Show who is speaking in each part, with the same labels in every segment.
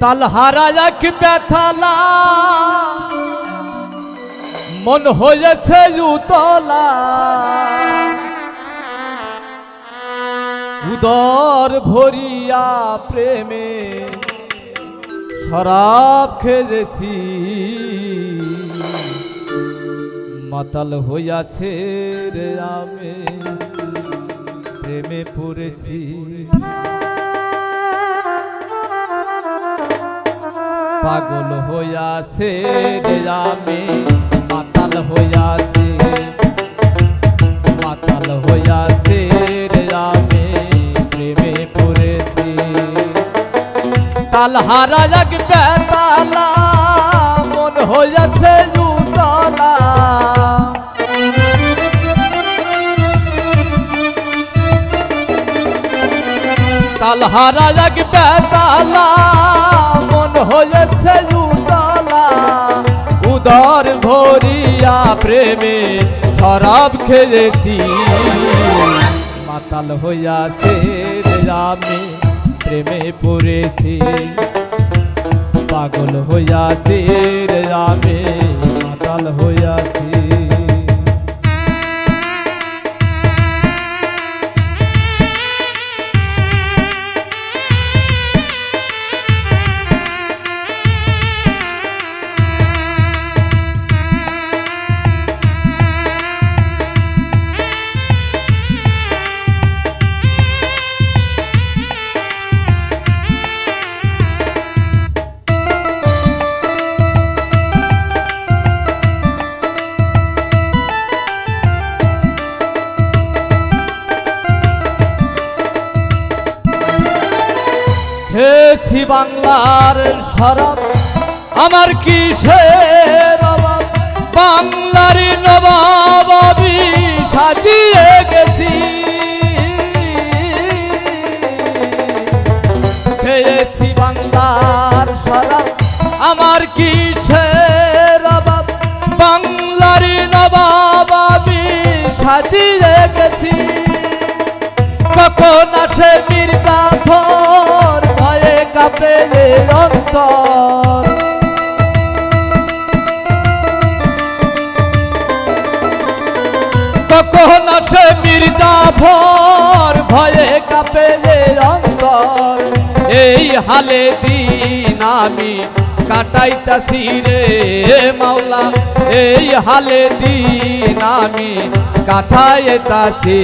Speaker 1: তালহারা এক ব্যথালা। মন হয়েছে উতলা। উদর ভরিয়া প্রেমে শরাব খেয়েছি। মাতাল হইয়াছে রে আমি, প্রেমে পড়েছি। পাগল হইয়াছে রে আমি মাতাল হইয়াছে মাতাল হইয়াছে রে আমি প্রেমে পড়েছি। তালহারা এক বেতালা, মন হইয়াছে উতলা তালহারা এক বেতালা মন হয়েছে উতলা উদর ভরিয়া প্রেমে শরাব খেয়েছি। মাতাল হইয়াছে আমি প্রেমে পড়েছি। পাগল হইয়াছে রে আমি মাতাল হইয়াছি খেয়েছি বাংলার শরব আমার কিসের অভাব? বাংলার নবাব আমি সাজিয়ে গেছি। খেয়েছি বাংলার শরব আমার কিসের অভাব? বাংলার নবাব আমি সাজিয়ে গেছি। কখন আসে মির্জা ভোর ভয়ে কাঁপে অন্তর। কখন আসে মির্জা ভোর, ভয়ে কাঁপে অন্তর। এই হালে দিন আমি কাটাইতাছি রে মাওলা, এই হালে দিন আমি কাটাইতাছি।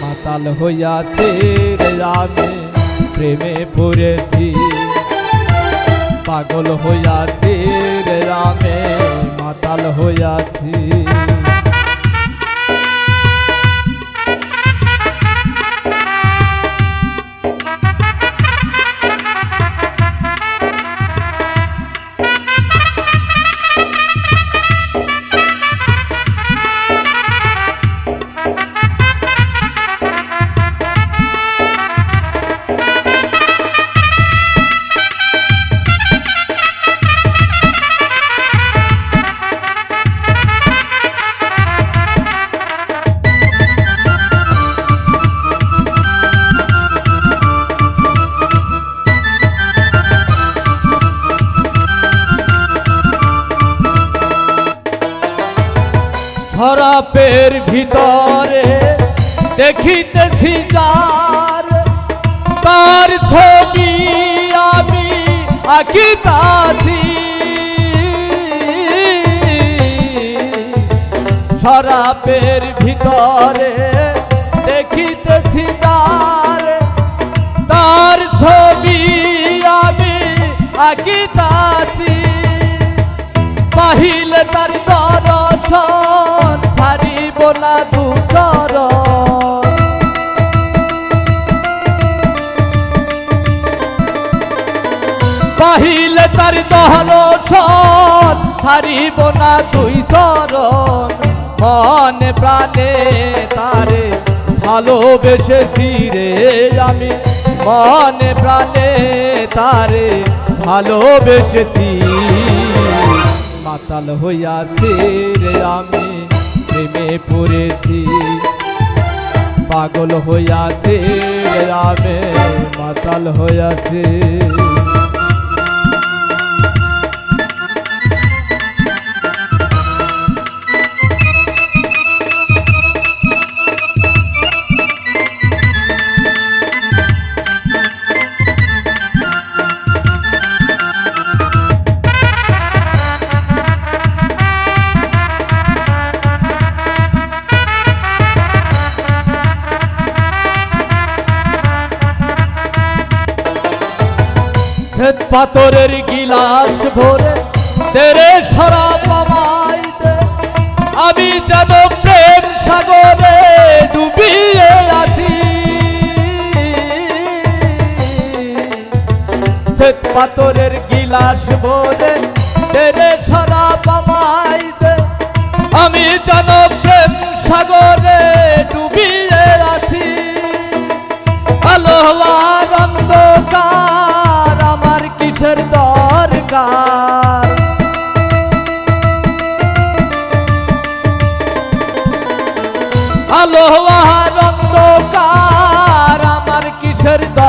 Speaker 1: মাতাল হইয়াছে রে আমি প্রেমে পড়েছি। পাগল হইয়াছি রে রামে মাতাল হইয়াছি। খরাপের ভিতরে দেখিতেছি যার। তার ছবি আমি আঁকিতাছি। খরাপের ভিতরে দেখিতেছি যার। তার ছবি আমি আঁকিতাছি। পাহিলে তার দর্শন না দুচর পাহিলে তার দর্শন ছাড়িব না দুই চরণ। মনে প্রাণে তারে ভালোবেসেছি রে আমি। মনে প্রাণে তারে ভালোবেসেছি মাতাল হইয়াছে রে আমি। প্রেমে পড়েছি। পাগল হইয়াছে আমি মাতাল হইয়াছে। শ্বেত পাথরের গিলাস ভরে। তেরে শরাব আমায় আমি যেন প্রেম সাগরে ডুবিয়ে আছি। শ্বেত পাথরের গিলাস ভরে তেরে শরাব আমায় আমি যেন প্রেম সাগরে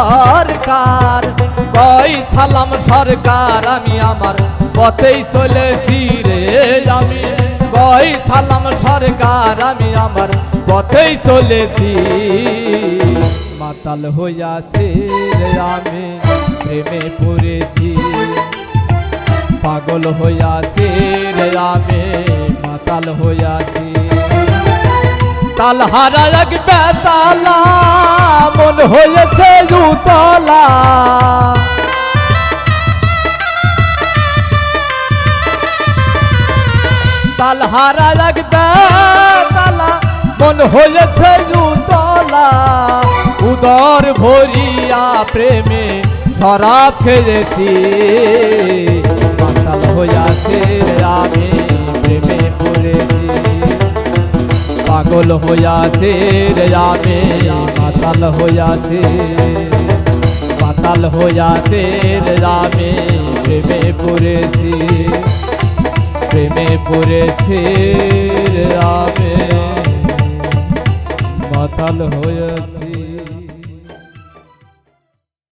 Speaker 1: কিসের দরকার কই সালাম সরকার, আমি আমার পথেই চলেছি রে আমি। কই সালাম সরকার, আমি আমার পথেই চলেছি। মাতাল হইয়াছে রে আমি, প্রেমে পড়েছি। পাগল হইয়াছে রে আমি, মাতাল হইয়াছি। তাল হারা এক মন হয়েছে উতলা তাল হারা এক মন হয়েছে উতলা উদর ভরিয়া প্রেমে শরাব খেয়েছি। মাতাল হইয়াছে আমি পাগল হইয়াছে রে আমি পাতাল হইয়াছে। পাতাল হইয়াছে রে আমি প্রেমে পড়েছি। প্রেমে পড়েছি রে আমি পাতাল হয়েছি